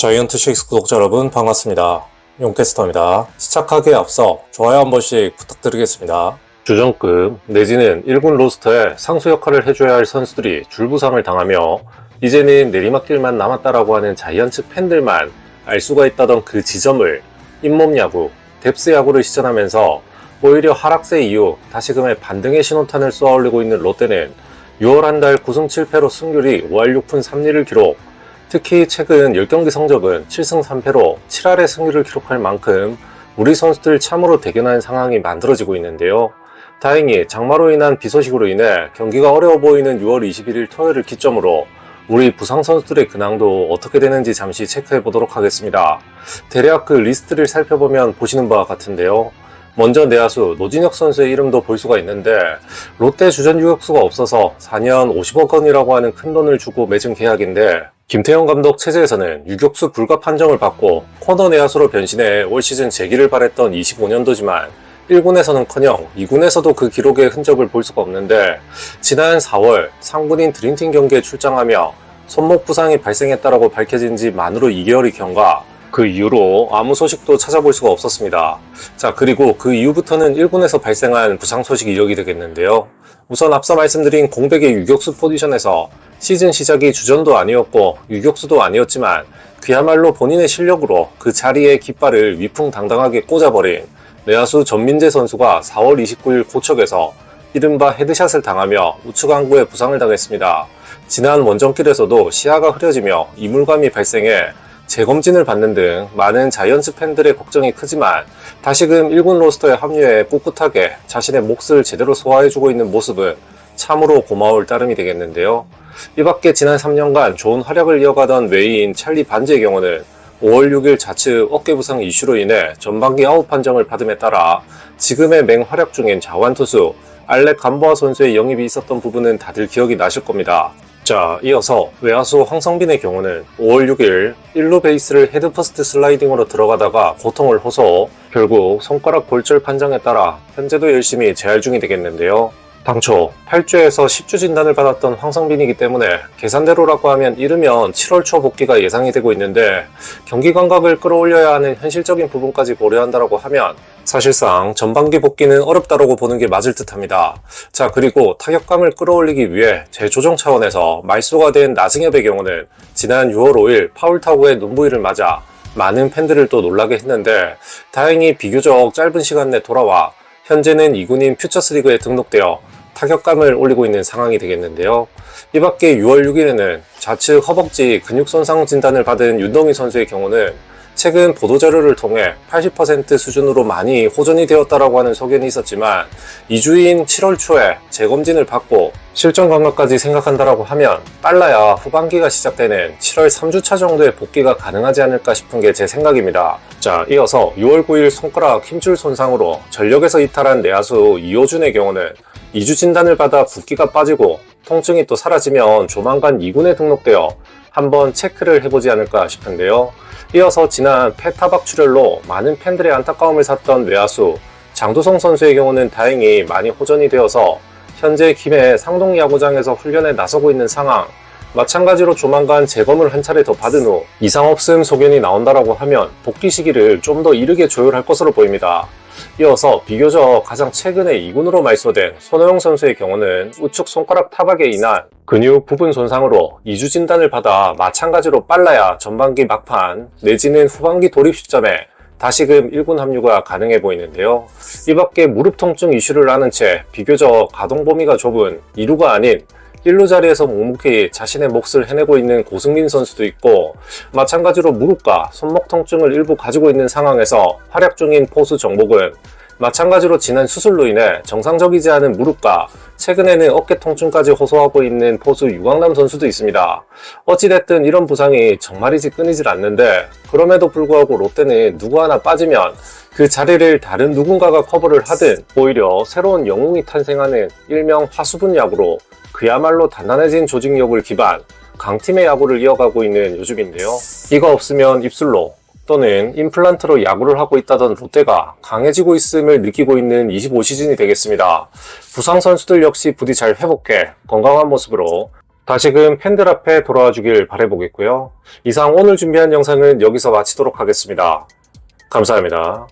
자이언트 식스 구독자 여러분 반갑습니다. 용캐스터입니다. 시작하기에 앞서 좋아요 한 번씩 부탁드리겠습니다. 주전급 내지는 1군 로스터에 상수 역할을 해줘야 할 선수들이 줄부상을 당하며 이제는 내리막길만 남았다라고 하는 자이언츠 팬들만 알 수가 있다던 그 지점을 잇몸 야구, 뎁스 야구를 시전하면서 오히려 하락세 이후 다시금의 반등의 신호탄을 쏘아올리고 있는 롯데는 6월 한 달 9승 7패로 승률이 5할 6푼 3리를 기록 특히 최근 10경기 성적은 7승 3패로 7할의 승리를 기록할 만큼 우리 선수들 참으로 대견한 상황이 만들어지고 있는데요. 다행히 장마로 인한 비 소식으로 인해 경기가 어려워 보이는 6월 21일 토요일을 기점으로 우리 부상 선수들의 근황도 어떻게 되는지 잠시 체크해 보도록 하겠습니다. 대략 그 리스트를 살펴보면 보시는 바와 같은데요. 먼저 내야수 노진혁 선수의 이름도 볼 수가 있는데 롯데 주전 유격수가 없어서 4년 50억 원이라고 하는 큰 돈을 주고 맺은 계약인데 김태형 감독 체제에서는 유격수 불가 판정을 받고 코너 내야수로 변신해 올 시즌 재기를 바랬던 25년도지만 1군에서는커녕 2군에서도 그 기록의 흔적을 볼 수가 없는데 지난 4월 상군인 드림팀 경기에 출장하며 손목 부상이 발생했다라고 밝혀진 지 만으로 2개월이 경과 그 이후로 아무 소식도 찾아볼 수가 없었습니다. 자, 그리고 그 이후부터는 1군에서 발생한 부상 소식이 이력이 되겠는데요. 우선 앞서 말씀드린 공백의 유격수 포지션에서 시즌 시작이 주전도 아니었고 유격수도 아니었지만 그야말로 본인의 실력으로 그 자리에 깃발을 위풍당당하게 꽂아버린 내야수 전민재 선수가 4월 29일 고척에서 이른바 헤드샷을 당하며 우측 안구에 부상을 당했습니다. 지난 원정길에서도 시야가 흐려지며 이물감이 발생해 재검진을 받는 등 많은 자이언츠 팬들의 걱정이 크지만 다시금 1군 로스터에 합류해 꿋꿋하게 자신의 몫을 제대로 소화해주고 있는 모습은 참으로 고마울 따름이 되겠는데요. 이 밖에 지난 3년간 좋은 활약을 이어가던 외인 찰리 반지의 경우는 5월 6일 좌측 어깨 부상 이슈로 인해 전반기 아웃 판정을 받음에 따라 지금의 맹활약 중인 자완투수 알렉 감보아 선수의 영입이 있었던 부분은 다들 기억이 나실 겁니다. 자, 이어서 외야수 황성빈의 경우는 5월 6일 1루 베이스를 헤드퍼스트 슬라이딩으로 들어가다가 고통을 호소, 결국 손가락 골절 판정에 따라 현재도 열심히 재활 중이 되겠는데요. 당초 8주에서 10주 진단을 받았던 황성빈이기 때문에 계산대로라고 하면 이르면 7월 초 복귀가 예상이 되고 있는데 경기 감각을 끌어올려야 하는 현실적인 부분까지 고려한다고 하면 사실상 전반기 복귀는 어렵다고 보는 게 맞을 듯 합니다. 자, 그리고 타격감을 끌어올리기 위해 재조정 차원에서 말소가 된 나승엽의 경우는 지난 6월 5일 파울 타구의 눈부위를 맞아 많은 팬들을 또 놀라게 했는데 다행히 비교적 짧은 시간 내 돌아와 현재는 2군인 퓨처스리그에 등록되어 타격감을 올리고 있는 상황이 되겠는데요. 이 밖에 6월 6일에는 좌측 허벅지 근육 손상 진단을 받은 윤동희 선수의 경우는 최근 보도자료를 통해 80% 수준으로 많이 호전이 되었다라고 하는 소견이 있었지만 2주인 7월 초에 재검진을 받고 실전 감각까지 생각한다라고 하면 빨라야 후반기가 시작되는 7월 3주차 정도의 복귀가 가능하지 않을까 싶은 게 제 생각입니다. 자, 이어서 6월 9일 손가락 힘줄 손상으로 전력에서 이탈한 내야수 이호준의 경우는 2주 진단을 받아 붓기가 빠지고 통증이 또 사라지면 조만간 2군에 등록되어 한번 체크를 해보지 않을까 싶은데요. 이어서 지난 페타박 출혈로 많은 팬들의 안타까움을 샀던 외야수 장도성 선수의 경우는 다행히 많이 호전이 되어서 현재 김해 상동 야구장에서 훈련에 나서고 있는 상황 마찬가지로 조만간 재검을 한 차례 더 받은 후 이상 없음 소견이 나온다라고 하면 복귀 시기를 좀 더 이르게 조율할 것으로 보입니다. 이어서 비교적 가장 최근에 2군으로 말소된 손호영 선수의 경우는 우측 손가락 타박에 인한 근육 부분 손상으로 2주 진단을 받아 마찬가지로 빨라야 전반기 막판 내지는 후반기 돌입 시점에 다시금 1군 합류가 가능해 보이는데요. 이 밖에 무릎 통증 이슈를 아는 채 비교적 가동 범위가 좁은 2루가 아닌 1루 자리에서 묵묵히 자신의 몫을 해내고 있는 고승민 선수도 있고 마찬가지로 무릎과 손목 통증을 일부 가지고 있는 상황에서 활약 중인 포수 정복은 마찬가지로 지난 수술로 인해 정상적이지 않은 무릎과 최근에는 어깨 통증까지 호소하고 있는 포수 유광남 선수도 있습니다. 어찌됐든 이런 부상이 정말이지 끊이질 않는데 그럼에도 불구하고 롯데는 누구 하나 빠지면 그 자리를 다른 누군가가 커버를 하든 오히려 새로운 영웅이 탄생하는 일명 화수분 야구로 그야말로 단단해진 조직력을 기반 강팀의 야구를 이어가고 있는 요즘인데요. 이거 없으면 입술로 또는 임플란트로 야구를 하고 있다던 롯데가 강해지고 있음을 느끼고 있는 25시즌이 되겠습니다. 부상 선수들 역시 부디 잘 회복해 건강한 모습으로 다시금 팬들 앞에 돌아와 주길 바라보겠고요. 이상 오늘 준비한 영상은 여기서 마치도록 하겠습니다. 감사합니다.